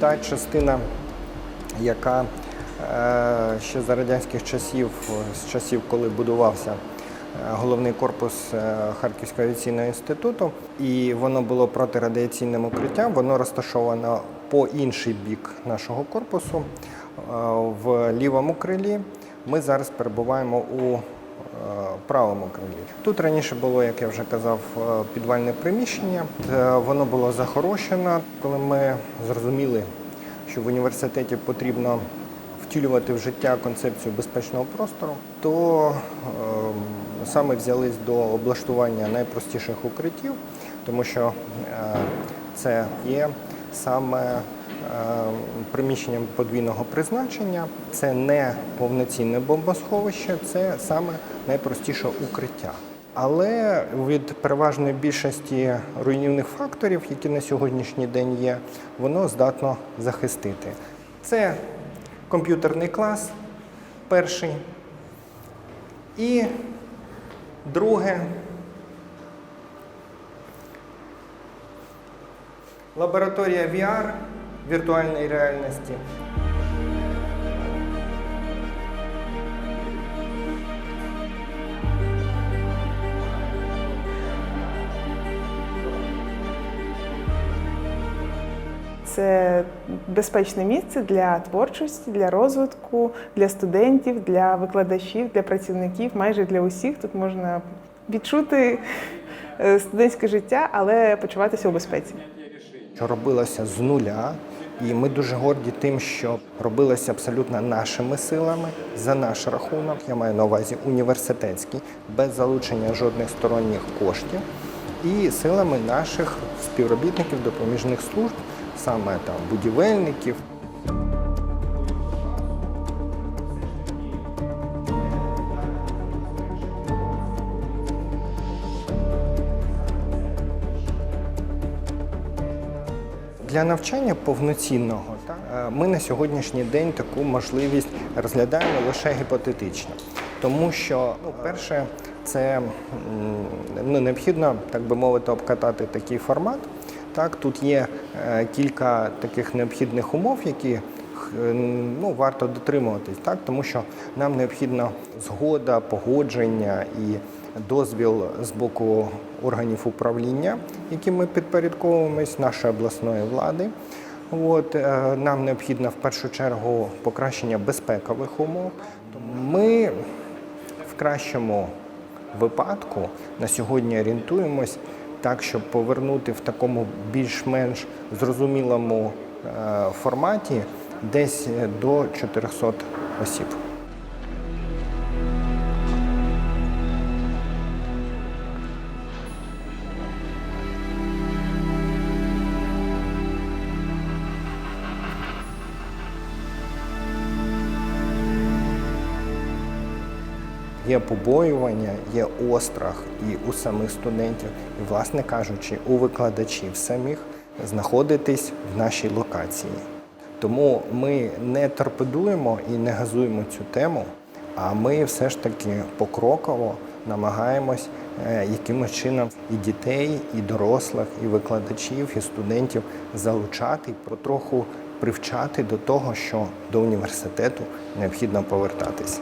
та частина, яка е, ще за радянських часів, з часів, коли будувався е, головний корпус е, Харківського авіаційного інституту, і воно було протирадіаційним укриттям, воно розташовано по інший бік нашого корпусу в лівому крилі. Ми зараз перебуваємо у правому крилі. Тут раніше було, як я вже казав, е, підвальне приміщення. Е, Воно було захорошено. Коли ми зрозуміли, що в університеті потрібно втілювати в життя концепцію безпечного простору, то е, саме взялись до облаштування найпростіших укриттів, тому що е, це є саме е, приміщенням подвійного призначення. Це не повноцінне бомбосховище, це саме найпростіше укриття. Але від переважної більшості руйнівних факторів, які на сьогоднішній день є, воно здатно захистити. Це комп'ютерний клас, перший. І друге лабораторія VR віртуальної реальності. Це безпечне місце для творчості, для розвитку, для студентів, для викладачів, для працівників, майже для усіх. Тут можна відчути е, студентське життя, але почуватися у безпеці. що робилося з нуля, і ми дуже горді тим, що робилося абсолютно нашими силами за наш рахунок. Я маю на увазі університетський, без залучення жодних сторонніх коштів, і силами наших співробітників допоміжних служб, саме там будівельників. Для навчання повноцінного е, ми на сьогоднішній день таку можливість розглядаємо лише гіпотетично, тому що, ну, перше, це ну, необхідно, так би мовити, обкатати такий формат. Так, тут є е, кілька таких необхідних умов, які х- ну, варто дотримуватись, так, тому що нам необхідна згода, погодження і дозвіл з боку органів управління, яким ми підпорядковуємось, нашої обласної влади. От, е, нам необхідно в першу чергу покращення безпекових умов. Ми в кращому випадку на сьогодні орієнтуємось так, щоб повернути в такому більш-менш зрозумілому е, форматі десь до 400 осіб. Є побоювання, є острах і у самих студентів, і, власне кажучи, у викладачів самих знаходитись в нашій локації. Тому ми не торпедуємо і не газуємо цю тему, а ми все ж таки покроково намагаємось е, якимось чином і дітей, і дорослих, і викладачів, і студентів залучати, протроху привчати до того, що до університету необхідно повертатись.